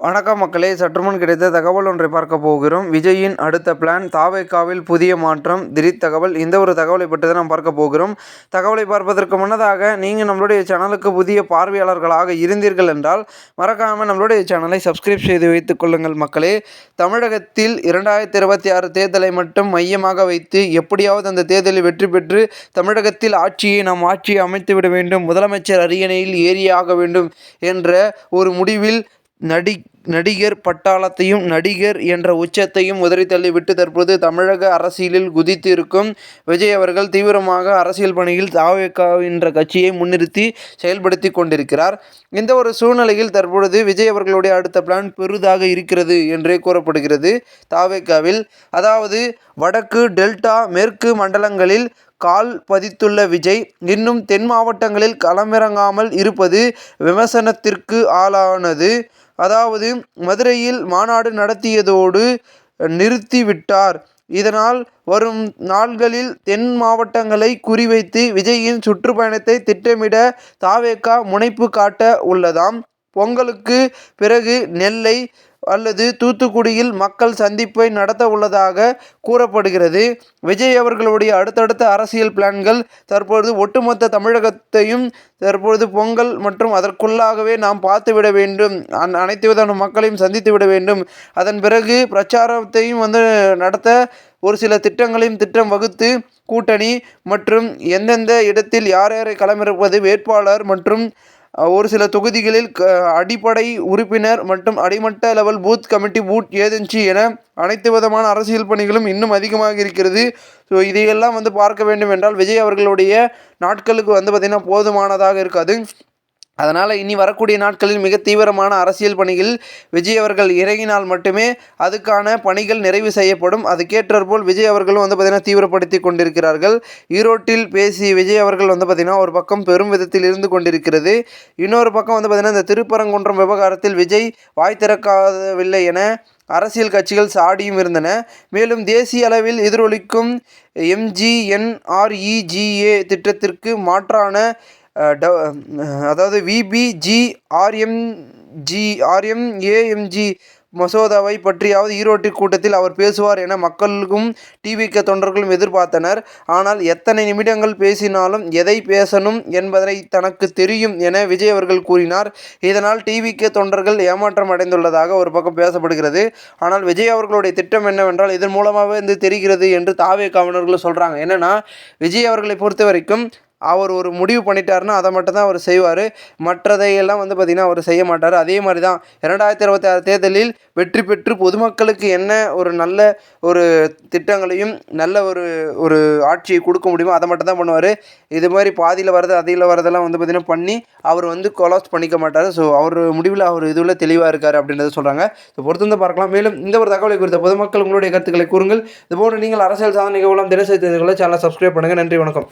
வணக்கம் மக்களே சற்றுமுன் கிடைத்த தகவல் ஒன்றை பார்க்க போகிறோம். விஜயின் அடுத்த பிளான் தாவேக்காவில் புதிய மாற்றம். திடீர் தகவல் இந்த ஒரு தகவலை பற்றி தான் நாம் பார்க்க போகிறோம். தகவலை பார்ப்பதற்கு முன்னதாக நீங்கள் நம்மளுடைய சேனலுக்கு புதிய பார்வையாளர்களாக இருந்தீர்கள் என்றால் மறக்காமல் நம்மளுடைய சேனலை சப்ஸ்கிரைப் செய்து வைத்துக் கொள்ளுங்கள் மக்களே. தமிழகத்தில் இரண்டாயிரத்தி இருபத்தி ஆறு தேர்தலை மட்டும் மையமாக வைத்து எப்படியாவது அந்த தேர்தலில் வெற்றி பெற்று தமிழகத்தில் ஆட்சியை நாம் ஆட்சியை அமைத்துவிட வேண்டும் முதலமைச்சர் அரியணையில் ஏறியாக வேண்டும் என்ற ஒரு முடிவில் நடி நடிகர் பட்டாளத்தையும் நடிகர் என்ற உச்சத்தையும் உதறி தள்ளிவிட்டு தற்போது தமிழக அரசியலில் குதித்து இருக்கும் விஜய் அவர்கள் தீவிரமாக அரசியல் பணியில் தாவேகா என்ற கட்சியை முன்னிறுத்தி செயல்படுத்தி கொண்டிருக்கிறார். இந்த ஒரு சூழ்நிலையில் தற்பொழுது விஜய் அவர்களுடைய அடுத்த பிளான் பெரிதாக இருக்கிறது என்றே கூறப்படுகிறது. தாவேக்காவில் அதாவது வடக்கு டெல்டா மேற்கு மண்டலங்களில் கால் பதித்துள்ள விஜய் இன்னும் தென் மாவட்டங்களில் களமிறங்காமல் இருப்பது விமர்சனத்திற்கு ஆளானது. அதாவது மதுரையில் மாநாடு நடத்தியதோடு நிறுத்திவிட்டார். இதனால் வரும் நாள்களில் தென் மாவட்டங்களை குறிவைத்து விஜயின் சுற்றுப்பயணத்தை திட்டமிட தாவேகா முனைப்பு காட்ட உள்ளதாம். பொங்கலுக்கு பிறகு நெல்லை அல்லது தூத்துக்குடியில் மக்கள் சந்திப்பை நடத்த உள்ளதாக கூறப்படுகிறது. விஜய் அவர்களுடைய அடுத்தடுத்த அரசியல் பிளான்கள் தற்பொழுது ஒட்டுமொத்த தமிழகத்தையும் தற்பொழுது பொங்கல் மற்றும் அதற்குள்ளாகவே நாம் பார்த்துவிட வேண்டும். அந் அனைத்து விதமான மக்களையும் சந்தித்து விட வேண்டும். அதன் பிறகு பிரச்சாரத்தையும் வந்து நடத்த ஒரு சில திட்டங்களையும் திட்டம் வகுத்து கூட்டணி மற்றும் எந்தெந்த இடத்தில் யார் யாரை களமிறப்பது வேட்பாளர் மற்றும் ஒரு சில தொகுதிகளில் க அடிப்படை உறுப்பினர் மற்றும் அடிமட்ட level booth committee booth agency என அனைத்து விதமான அரசியல் பணிகளும் இன்னும் அதிகமாக இருக்கிறது. ஸோ இதையெல்லாம் வந்து பார்க்க வேண்டும் என்றால் விஜய் அவர்களுடைய நாட்களுக்கு வந்து பார்த்திங்கன்னா போதுமானதாக இருக்காது. அதனால் இனி வரக்கூடிய நாட்களில் மிக தீவிரமான அரசியல் பணியில் விஜய் அவர்கள் இறங்கினால் மட்டுமே அதுக்கான பணிகள் நிறைவு செய்யப்படும். அதுக்கேற்றற்போல் விஜய் அவர்களும் வந்து பார்த்திங்கன்னா தீவிரப்படுத்தி கொண்டிருக்கிறார்கள். ஈரோட்டில் பேசி விஜய் அவர்கள் வந்து பார்த்திங்கன்னா ஒரு பக்கம் பெரும் விதத்தில் இருந்து கொண்டிருக்கிறது. இன்னொரு பக்கம் வந்து பார்த்திங்கன்னா இந்த திருப்பரங்குன்றம் விவகாரத்தில் விஜய் வாய் திறக்காதவில்லை என அரசியல் கட்சிகள் சாடியும் இருந்தன. மேலும் தேசிய அளவில் எதிரொலிக்கும் எம்ஜிஎன்ஆர்இஜிஏ திட்டத்திற்கு மாற்றான அதாவது விபிஜி ஆர்எம்ஜி ஆர்எம்ஏஎம்ஜி மசோதாவை பற்றியாவது ஈரோட்டு கூட்டத்தில் அவர் பேசுவார் என மக்களுக்கும் டிவிக தொண்டர்களும் எதிர்பார்த்தனர். ஆனால் எத்தனை நிமிடங்கள் பேசினாலும் எதை பேசணும் என்பதை தனக்கு தெரியும் என விஜய் அவர்கள் கூறினார். இதனால் டிவிக தொண்டர்கள் ஏமாற்றம் அடைந்துள்ளதாக ஒரு பக்கம் பேசப்படுகிறது. ஆனால் விஜய் அவர்களுடைய திட்டம் என்னவென்றால் இதன் மூலமாகவே வந்து தெரிகிறது என்று தாவே காவலர்கள் சொல்கிறாங்க என்னென்னா விஜய் அவர்களை பொறுத்த வரைக்கும் அவர் ஒரு முடிவு பண்ணிட்டாருன்னா அதை மட்டும் தான் அவர் செய்வார். மற்றதையெல்லாம் வந்து பார்த்திங்கன்னா அவர் செய்ய மாட்டார். அதே மாதிரி தான் இரண்டாயிரத்தி இருபத்தி ஆறு தேர்தலில் வெற்றி பெற்று பொதுமக்களுக்கு என்ன ஒரு நல்ல ஒரு திட்டங்களையும் நல்ல ஒரு ஒரு ஆட்சியை கொடுக்க முடியுமோ அதை மட்டும் தான் பண்ணுவார். இது மாதிரி பாதியில் வரது அதில் வரதெல்லாம் வந்து பார்த்திங்கன்னா பண்ணி அவர் வந்து கொலாஸ் பண்ணிக்க மாட்டார். ஸோ அவர் முடிவில் அவர் இதுவில் தெளிவாக இருக்கார் அப்படின்றத சொல்கிறாங்க ஸோ பொறுத்து வந்து பார்க்கலாம். மேலும் இந்த ஒரு தகவலை குறித்த பொதுமக்கள் உங்களுடைய கருத்துக்களை கூறுங்கள். இதுபோன்று நீங்கள் அரசியல் சாதனை நிகழ்வுலாம் தினசரி தெரிந்து கொள்ள சேனலை சப்ஸ்கிரைப் பண்ணுங்கள் நன்றி வணக்கம்.